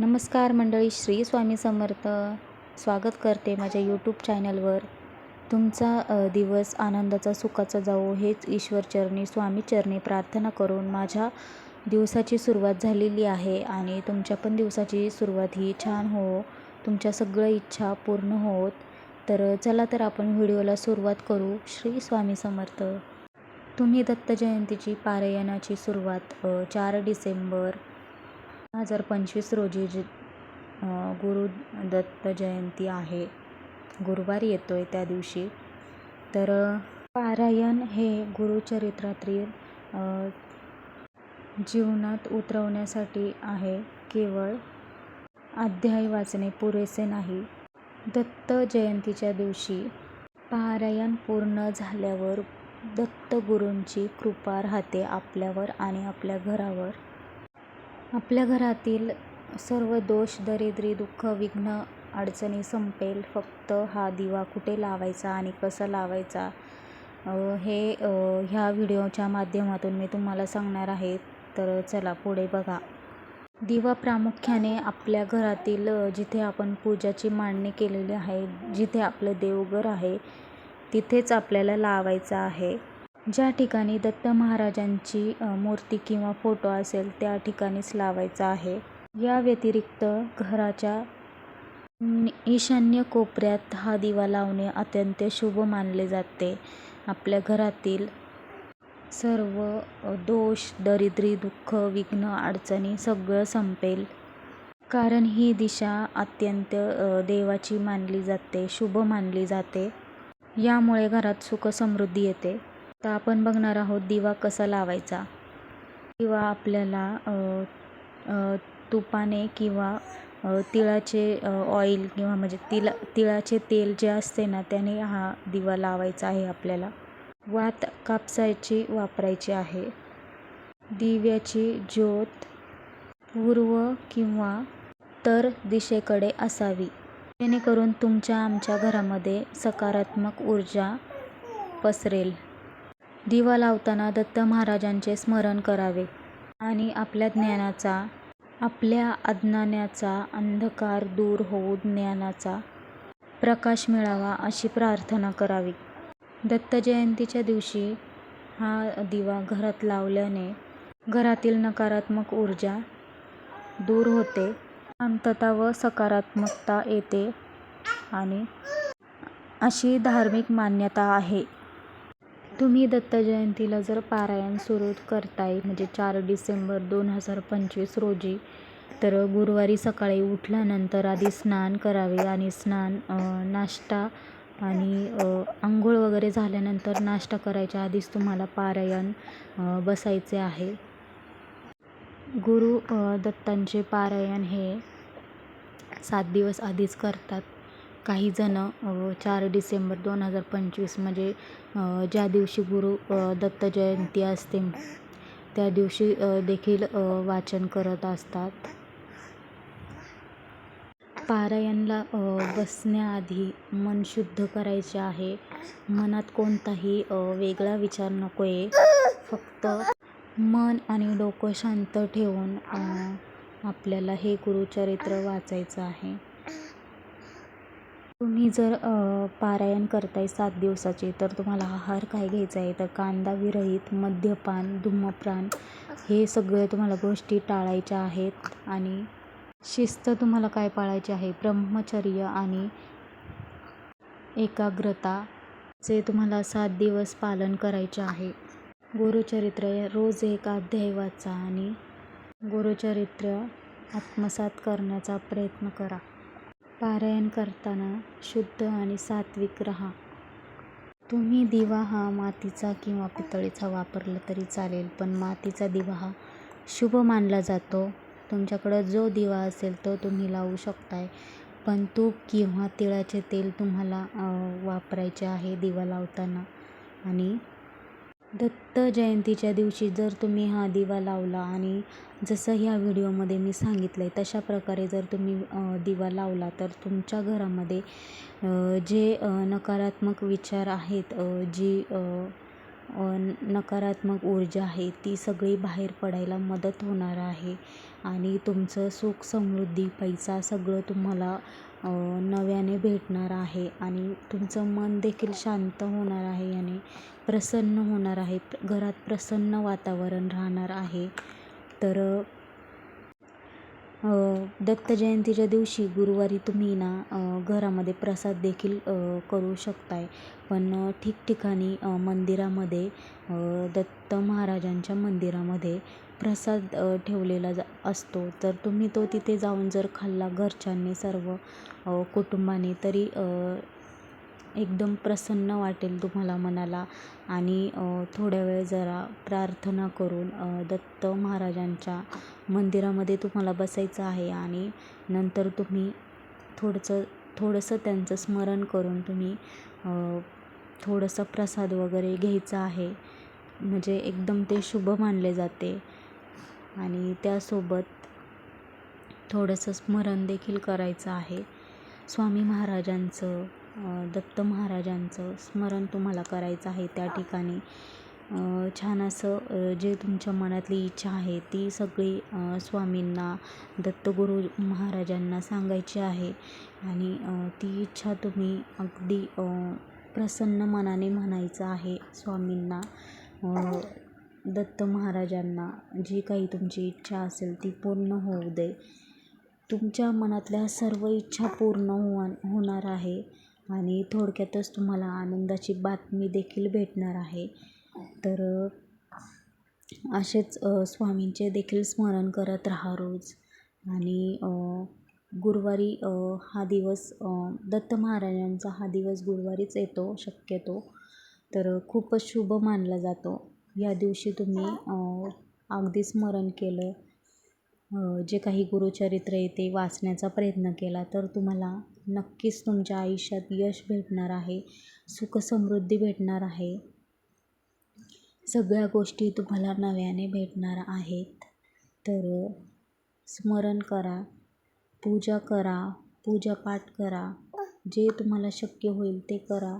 नमस्कार मंडळी श्री स्वामी समर्थ. स्वागत करते माझ्या यूट्यूब चॅनलवर तुमचा दिवस आनंदाचा सुखाचा जावो हेच ईश्वरचरणी स्वामीचरणी प्रार्थना करून माझ्या दिवसाची सुरुवात झालेली आहे आणि तुमच्या पण दिवसाची सुरुवात ही छान हो तुमच्या सगळ्या इच्छा पूर्ण होत. तर चला तर आपण व्हिडिओला सुरुवात करू. श्री स्वामी समर्थ. तुम्ही दत्त जयंतीची पारायणाची सुरुवात चार डिसेंबर हजार पंचवीस रोजी जी गुरु दत्त जयंती आहे. गुरुवार येतो आहे त्या दिवशी. तर पारायण हे गुरुचरित्रातील जीवनात उतरवण्यासाठी आहे. केवळ अध्याय वाचणे पुरेसे नाही. दत्त जयंतीच्या दिवशी पारायण पूर्ण झाल्यावर दत्तगुरूंची कृपा राहते आपल्यावर आणि आपल्या घरावर. आपल्या घरातील सर्व दोष दरिद्री दुःख विघ्न अडचणी संपेल. फक्त हा दिवा कुठे लावायचा आणि कसा लावायचा हे ह्या व्हिडिओच्या माध्यमातून मी तुम्हाला सांगणार आहे. तर चला पुढे बघा. दिवा प्रामुख्याने आपल्या घरातील जिथे आपण पूजाची मांडणी केलेली आहे जिथे आपलं देवघर आहे तिथेच आपल्याला लावायचा आहे. ज्या ठिकाणी दत्त महाराजांची मूर्ती किंवा फोटो असेल त्या ठिकाणीच लावायचा आहे. या व्यतिरिक्त घराच्या ईशान्य कोपऱ्यात हा दिवा लावणे अत्यंत शुभ मानले जाते. आपल्या घरातील सर्व दोष दरिद्री दुःख विघ्न अडचणी सगळं संपेल. कारण ही दिशा अत्यंत देवाची मानली जाते शुभ मानली जाते. यामुळे घरात सुख समृद्धी येते. आता आपण बघणार आहोत दिवा कसा लावायचा. दिवा आपल्याला तुपाने किंवा तिळाचे ऑइल किंवा म्हणजे तिला तिळाचे तेल जे असते ना त्याने हा दिवा लावायचा आहे आपल्याला. वात कापसायची वापरायची आहे. दिव्याची ज्योत पूर्व किंवा तर दिशेकडे असावी. जेणेकरून तुमच्या आमच्या घरामध्ये सकारात्मक ऊर्जा पसरेल. दिवा लावताना दत्त महाराजांचे स्मरण करावे आणि आपल्या ज्ञानाचा आपल्या अज्ञानाचा अंधकार दूर होऊन ज्ञानाचा प्रकाश मिळावा अशी प्रार्थना करावी. दत्त जयंतीच्या दिवशी हा दिवा घरात लावल्याने घरातील नकारात्मक ऊर्जा दूर होते शांतता व सकारात्मकता येते आणि अशी धार्मिक मान्यता आहे. तुम्ही दत्त जयंतीला जर पारायण सुरू करताय म्हणजे चार डिसेंबर दोन हजार पंचवीस रोजी तर गुरुवारी सकाळी उठल्यानंतर आधी स्नान करावे आणि स्नान नाश्ता आणि आंघोळ वगैरे झाल्यानंतर नाश्ता करायच्या आधीच तुम्हाला पारायण बसायचे आहे. गुरु दत्तांचे पारायण हे सात दिवस आधीच करतात. काही जण चार डिसेंबर दोन हजार पंचवीस म्हणजे ज्या दिवशी गुरु दत्त जयंती असते त्या दिवशी देखील वाचन करत असतात. पारायणला बसण्याआधी मन शुद्ध करायचे आहे. मनात कोणताही वेगळा विचार नको आहे फक्त मन आणि डोकं शांत ठेवून आपल्याला हे गुरुचरित्र वाचायचं आहे. तुम्ही जर पारायण करताय सात दिवसाचे तर तुम्हाला आहार काय घ्यायचा आहे? तर कांदा विरहित मद्यपान धूम्रपान हे सगळे तुम्हाला गोष्टी टाळायच्या आहेत. आणि शिस्त तुम्हाला काय पाळायची आहे? ब्रह्मचर्य आणि एकाग्रता चे तुम्हाला सात दिवस पालन करायचे आहे. गुरुचरित्र रोज एक अध्याय वाचा आणि गुरुचरित्र आत्मसात करण्याचा प्रयत्न करा. पारायण करताना शुद्ध आणि सात्विक राहा. तुम्ही दिवा हा मातीचा किंवा पितळीचा वापरला तरी चालेल पण मातीचा दिवा हा शुभ मानला जातो. तुमच्याकडं जो दिवा असेल तो तुम्ही लावू शकताय पण तूप किंवा तिळाचे तेल तुम्हाला वापरायचे आहे दिवा लावताना. आणि दत्त जयंतीच्या दिवशी जर तुम्ही हा दिवा लावला आणि जसं ह्या व्हिडिओमध्ये मी सांगितलं आहे तशा प्रकारे जर तुम्ही दिवा लावला तर तुमच्या घरामध्ये जे नकारात्मक विचार आहेत जी नकारात्मक ऊर्जा आहे ती सगळी बाहेर पडायला मदत होणार आहे. आणि तुमचं सुख समृद्धी पैसा सगळं तुम्हाला नव्याने भेटणार आहे आणि तुमचं मन देखील शांत होणार आहे याने प्रसन्न होणार आहे. घरात प्रसन्न वातावरण राहणार आहे. तर दत्त जयंतीच्या दिवशी गुरुवारी तुम्ही ना घरामध्ये प्रसाद देखील करू शकताय. पण ठिकठिकाणी मंदिरामध्ये दत्त महाराजांच्या मंदिरामध्ये प्रसाद ठेवलेला जा असतो. तर तुम्ही तो तिथे जाऊन जर खाल्ला घरच्यांनी सर्व कुटुंबाने तरी एकदम प्रसन्न वाटेल तुम्हाला मनाला. आणि थोड्या वेळ जरा प्रार्थना करून दत्त महाराजांच्या मंदिरामध्ये तुम्हाला बसायचं आहे आणि नंतर तुम्ही थोडंसं थोडंसं त्यांचं स्मरण करून तुम्ही थोडंसं प्रसाद वगैरे घ्यायचा आहे. म्हणजे एकदम ते शुभ मानले जाते. आणि त्यासोबत थोडंसं स्मरण देखील करायचं आहे. स्वामी महाराजांचं दत्त महाराजांचं स्मरण तुम्हाला करायचं आहे त्या ठिकाणी. छान असं जे तुमच्या मनातली इच्छा आहे ती सगळी स्वामींना दत्तगुरू महाराजांना सांगायची आहे. आणि ती इच्छा तुम्ही अगदी प्रसन्न मनाने म्हणायचं आहे स्वामींना. दत्त महाराजांना जी काही तुमची इच्छा असेल ती पूर्ण होऊ दे. तुमच्या मनातल्या सर्व इच्छा पूर्ण हो होणार आहे. आणि थोडक्यातच तुम्हाला आनंदाची बातमी देखील भेटणार आहे. तर असेच स्वामींचे देखील स्मरण करत राहा रोज. आणि गुरुवारी हा दिवस दत्त महाराजांचा हा दिवस गुरुवारीच येतो शक्यतो. तर खूपच शुभ मानला जातो. या दिवशी तुम्ही अगदी स्मरण केलं जे काही गुरुचरित्र आहे ते वाचण्याचा प्रयत्न केला तर तुम्हाला नक्कीच तुमच्या आयुष्यात यश भेटणार आहे सुखसमृद्धी भेटणार आहे. सगळ्या गोष्टी तुम्हाला नव्याने भेटणार आहेत. तर स्मरण करा पूजा करा पूजापाठ करा. जे तुम्हाला शक्य होईल ते करा.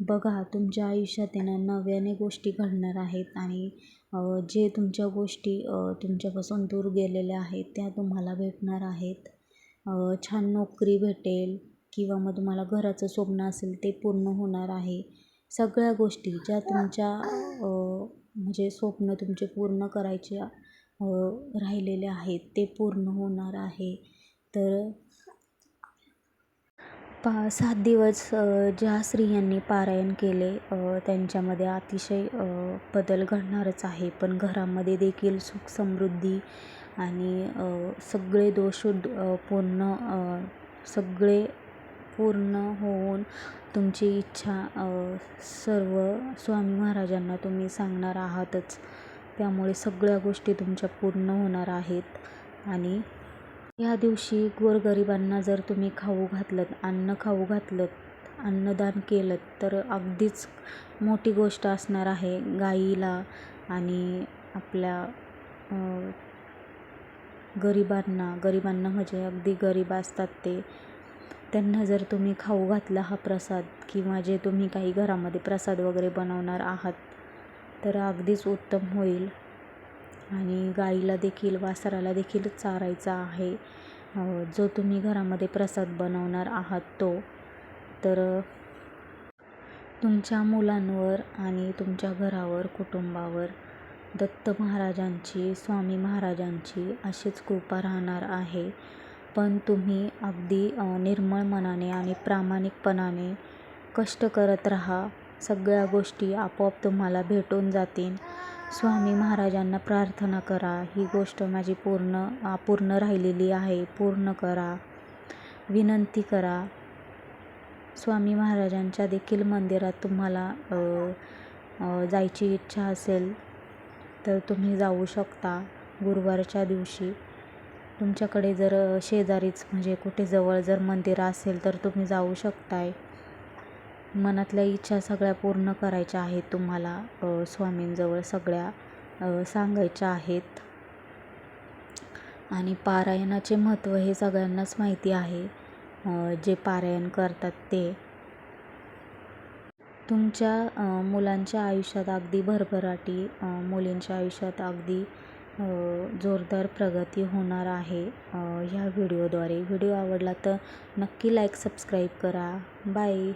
बघा तुमच्या आयुष्यात येणार नव्याने गोष्टी घडणार आहेत आणि जे तुमच्या गोष्टी तुमच्यापासून दूर गेलेल्या आहेत त्या तुम्हाला भेटणार आहेत. छान नोकरी भेटेल किंवा मग तुम्हाला घराचं स्वप्न असेल ते पूर्ण होणार आहे. सगळ्या गोष्टी ज्या तुमच्या म्हणजे स्वप्न तुमचे पूर्ण करायचे राहिलेले आहेत ते पूर्ण होणार आहे. तर पा सात दिवस ज्या स्त्रियांनी पारायण केले त्यांच्यामध्ये अतिशय बदल घडणारच आहे. पण घरामध्ये देखील सुख समृद्धी आणि सगळे दोष पूर्ण सगळे पूर्ण होऊन तुमची इच्छा सर्व स्वामी महाराजांना तुम्ही सांगणार आहातच. त्यामुळे सगळ्या गोष्टी तुमच्या पूर्ण होणार आहेत. आणि या दिवशी गोरगरिबांना जर तुम्ही खाऊ घातलं अन्न खाऊ घातलं अन्नदान केलं तर अगदीच मोठी गोष्ट असणार आहे गाईला आणि आपल्या गरिबांना गरिबांना म्हणजे अगदी गरीब असतात ते. त्यांना जर तुम्ही खाऊ घातला हा प्रसाद किंवा जे तुम्ही काही घरामध्ये प्रसाद वगैरे बनवणार आहात तर अगदीच उत्तम होईल. आणि गाईला देखील वासराला देखील चारायचा आहे. जो तुम्ही घरामध्ये प्रसाद बनवणार आहात तो. तर तुमच्या मुलांवर आणि तुमच्या घरावर कुटुंबावर दत्त महाराजांची स्वामी महाराजांची अशीच कृपा राहणार आहे. पण तुम्ही अगदी निर्मळ मनाने आणि प्रामाणिकपणाने कष्ट करत राहा. सगळ्या गोष्टी आपोआप तुम्हाला भेटून जातील. स्वामी महाराजांना प्रार्थना करा. ही गोष्ट माझी पूर्ण अपूर्ण राहिलेली आहे. पूर्ण करा. विनंती करा. स्वामी महाराजांच्या देखील मंदिरात तुम्हाला जायची इच्छा असेल तर तुम्ही जाऊ शकता गुरुवारच्या दिवशी. तुमच्याकडे जर शेजारीच म्हणजे कुठे जवळ जर मंदिर असेल तर तुम्ही जाऊ शकताय. मनातल्या इच्छा सगळ्या पूर्ण करायच्या आहेत तुम्हाला स्वामींजवळ सगळ्या सांगायच्या आहेत. आणि पारायणाचे महत्त्व हे सगळ्यांनाच माहिती आहे. जे पारायण करतात ते. तुमच्या मुलांच्या आयुष्यात अगदी भरभराटी मुलींच्या आयुष्यात अगदी जोरदार प्रगती होणार आहे ह्या व्हिडिओद्वारे. व्हिडिओ आवडला तर नक्की लाईक सबस्क्राईब करा. बाय